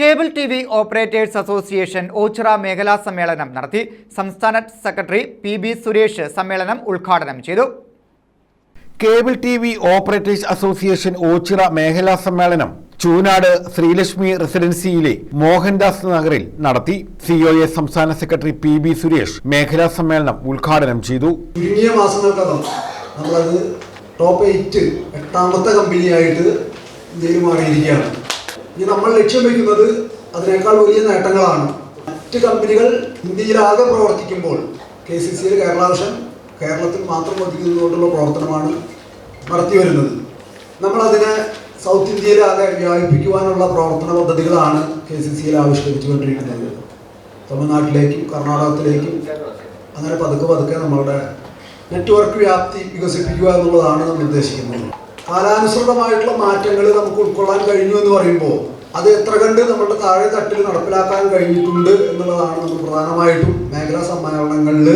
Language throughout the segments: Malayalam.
Cable T V operators association Oachira മേഖലാ സമ്മേളനം നടത്തി സംസ്ഥാന സെക്രട്ടറി പി ബി സുരേഷ് സമ്മേളനം ഉദ്ഘാടനം ചെയ്തു. Cable T V operators association Oachira മേഖലാ സമ്മേളനം ചൂനാട് ശ്രീലക്ഷ്മി റെസിഡൻസിയിലെ മോഹൻദാസ് നഗറിൽ നടത്തി സിഒഎ സംസ്ഥാന സെക്രട്ടറി പി ബി സുരേഷ് മേഖലാ സമ്മേളനം ഉദ്ഘാടനം ചെയ്തു. ചുരുങ്ങിയ മാസങ്ങൾക്കകം നമ്മളത് ടോപ്പ് എയ്റ്റ് എട്ടാമത്തെ കമ്പനിയായിട്ട് ഇന്ത്യയിൽ മാറിയിരിക്കുകയാണ്. ഇനി നമ്മൾ ലക്ഷ്യം വയ്ക്കുന്നത് അതിനേക്കാൾ വലിയ നേട്ടങ്ങളാണ്. മറ്റ് കമ്പനികൾ ഇന്ത്യയിലാകെ പ്രവർത്തിക്കുമ്പോൾ കെ സി സിയിൽ കേരള വിഷൻ കേരളത്തിൽ മാത്രം ഒതുക്കുന്നതുകൊണ്ടുള്ള പ്രവർത്തനമാണ് നടത്തി വരുന്നത്. നമ്മളതിനെ സൗത്ത് ഇന്ത്യയിലാകെ വ്യാപിപ്പിക്കുവാനുള്ള പ്രവർത്തന പദ്ധതികളാണ് കെ സി സിയിൽ ആവിഷ്കരിച്ചുകൊണ്ടിരിക്കുന്നത്. തമിഴ്നാട്ടിലേക്കും കർണാടകത്തിലേക്കും അങ്ങനെ പതുക്കെ പതുക്കെ നമ്മളുടെ നെറ്റ്വർക്ക് വ്യാപ്തി വികസിപ്പിക്കുക എന്നുള്ളതാണ് നമ്മൾ ഉദ്ദേശിക്കുന്നത്. കാലാനുസൃതമായിട്ടുള്ള മാറ്റങ്ങൾ നമുക്ക് ഉൾക്കൊള്ളാൻ കഴിഞ്ഞു എന്ന് പറയുമ്പോൾ അത് എത്ര കണ്ട് നമ്മുടെ താഴെ തട്ടിൽ നടപ്പിലാക്കാൻ കഴിഞ്ഞിട്ടുണ്ട് എന്നുള്ളതാണ് നമ്മൾ പ്രധാനമായിട്ടും മേഖലാ സമ്മേളനങ്ങളിൽ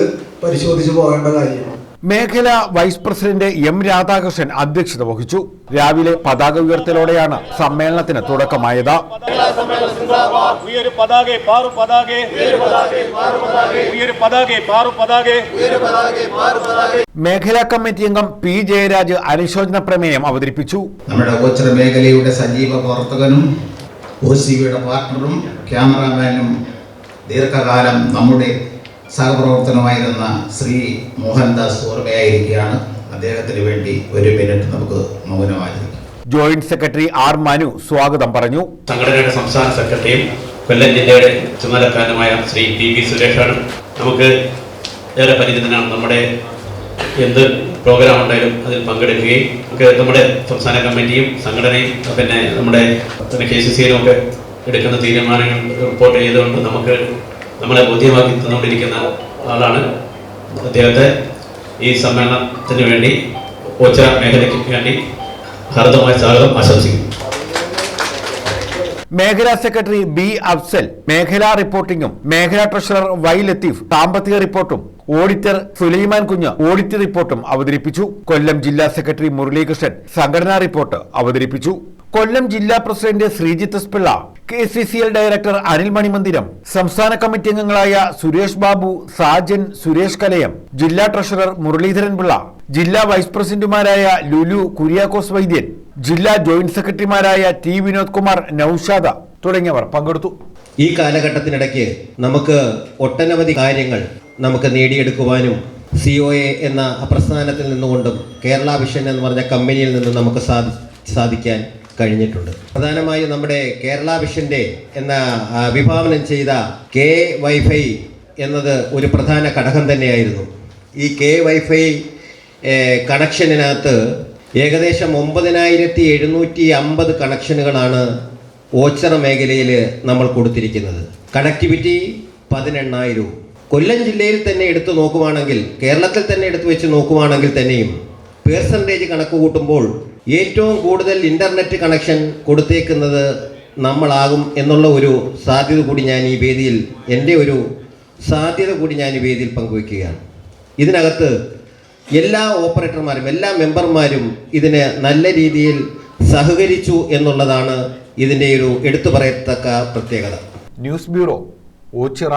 പരിശോധിച്ച് പോകേണ്ട കാര്യം. മേഖല വൈസ് പ്രസിഡന്റ് എം രാധാകൃഷ്ണൻ അധ്യക്ഷത വഹിച്ചു. രാവിലെ പതാക ഉയർത്തലോടെയാണ് സമ്മേളനത്തിന് തുടക്കമായത്. ഉയരു പതാകെ പാറു പതാകെ ഉയരു പതാകെ പാറു പതാകെ മേഖലാ കമ്മിറ്റി അംഗം പി ജയരാജ് അനുശോചന പ്രമേയം അവതരിപ്പിച്ചു. നമ്മുടെ ഗോചര മേഖലയുടെ സജീവ പ്രവർത്തകനും ഒ സി വിയുടെ പാർട്ണറും ക്യാമറാമാനും ദീർഘകാലം നമ്മുടെ സഹപ്രവർത്തനമായിരുന്ന ശ്രീ മോഹൻദാസ് ഓർമ്മയായിരിക്കുകയാണ് അദ്ദേഹത്തിന് വേണ്ടി ഒരു മിനിറ്റ് നമുക്ക് മൗനമായിരിക്കും ജോയിന്റ് സെക്രട്ടറി ആർ മനു സ്വാഗതം പറഞ്ഞു. സംഘടനയുടെ സംസ്ഥാന സെക്രട്ടറിയും കൊല്ലം ജില്ലയുടെ ചുമതലക്കാരനുമായ ശ്രീ പി ബി സുരേഷാണ്. നമുക്ക് ഏറെ പരിചിതനാണ്. നമ്മുടെ എന്ത് പ്രോഗ്രാം ഉണ്ടായാലും അതിൽ പങ്കെടുക്കുകയും ഒക്കെ നമ്മുടെ സംസ്ഥാന കമ്മിറ്റിയും സംഘടനയും പിന്നെ നമ്മുടെ കെ സി സിയിലും ഒക്കെ എടുക്കുന്ന തീരുമാനങ്ങൾ റിപ്പോർട്ട് ചെയ്തുകൊണ്ട് നമുക്ക് നമ്മളെ ബോധ്യമാക്കി തന്നുകൊണ്ടിരിക്കുന്ന ആളാണ് അദ്ദേഹത്തെ ഈ സമ്മേളനത്തിന് വേണ്ടി ഓച്ച മേഖലയ്ക്ക് വേണ്ടി ഹർദമായ സ്വാഗതം ആശംസിക്കുന്നു. മേഖലാ സെക്രട്ടറി ബി അഫ്സൽ മേഖലാ റിപ്പോർട്ടിംഗും മേഖലാ ട്രഷറർ വൈ ലത്തീഫ് സാമ്പത്തിക റിപ്പോർട്ടും ഓഡിറ്റർ സുലൈമാൻ കുഞ്ഞ് ഓഡിറ്റ് റിപ്പോർട്ടും അവതരിപ്പിച്ചു. കൊല്ലം ജില്ലാ സെക്രട്ടറി മുരളീകൃഷ്ണൻ സംഘടനാ റിപ്പോർട്ട് അവതരിപ്പിച്ചു. കൊല്ലം ജില്ലാ president Sreejith Pillai K C C L director Anil Manimandiram സംസ്ഥാന കമ്മിറ്റി അംഗങ്ങളായ സുരേഷ് ബാബു സാജൻ സുരേഷ് കലയം ജില്ലാ ട്രഷറർ മുരളീധരൻ പിള്ള ജില്ലാ വൈസ് പ്രസിഡന്റുമാരായ ലുലു കുര്യാക്കോസ് വൈദ്യൻ ജില്ലാ ജോയിന്റ് സെക്രട്ടറിമാരായ ടി വിനോദ് കുമാർ നൌഷാദ തുടങ്ങിയവർ പങ്കെടുത്തു. ഈ കാലഘട്ടത്തിനിടയ്ക്ക് നമുക്ക് ഒട്ടനവധി കാര്യങ്ങൾ നമുക്ക് നേടിയെടുക്കുവാനും സി ഒ എ എന്ന പ്രസ്ഥാനത്തിൽ നിന്നുകൊണ്ടും കേരള വിഷൻ എന്ന് പറഞ്ഞ കമ്പനിയിൽ നിന്നും നമുക്ക് സാധി സാധിക്കാൻ കഴിഞ്ഞിട്ടുണ്ട്. പ്രധാനമായും നമ്മുടെ കേരള വിഷന്റെ എന്ന വിഭാവനം ചെയ്ത കെ വൈഫൈ എന്നത് ഒരു പ്രധാന ഘടകം തന്നെയായിരുന്നു. ഈ കെ വൈഫൈ കണക്ഷനകത്ത് ഏകദേശം ഒമ്പതിനായിരത്തി എഴുന്നൂറ്റി അമ്പത് കണക്ഷനുകളാണ് ഓച്ചറ മേഖലയിൽ നമ്മൾ കൊടുത്തിരിക്കുന്നത്. കണക്ടിവിറ്റി പതിനെണ്ണായിരവും കൊല്ലം ജില്ലയിൽ തന്നെ എടുത്തു നോക്കുവാണെങ്കിൽ കേരളത്തിൽ തന്നെ എടുത്തു വെച്ച് നോക്കുവാണെങ്കിൽ തന്നെയും പേഴ്സന്റേജ് കണക്ക് കൂട്ടുമ്പോൾ ഏറ്റവും കൂടുതൽ ഇന്റർനെറ്റ് കണക്ഷൻ കൊടുത്തേക്കുന്നത് നമ്മളാകും എന്നുള്ള ഒരു സാധ്യത കൂടി ഞാൻ ഈ വേദിയിൽ എന്റെ ഒരു സാധ്യത കൂടി ഞാൻ ഈ വേദിയിൽ പങ്കുവയ്ക്കുകയാണ്. ഇതിനകത്ത് എല്ലാ ഓപ്പറേറ്റർമാരും എല്ലാ മെമ്പർമാരും ഇതിനെ നല്ല രീതിയിൽ സഹകരിച്ചു എന്നുള്ളതാണ് ഇതിന്റെ ഒരു എടുത്തു പറയത്തക്ക പ്രത്യേകത. News bureau Ochira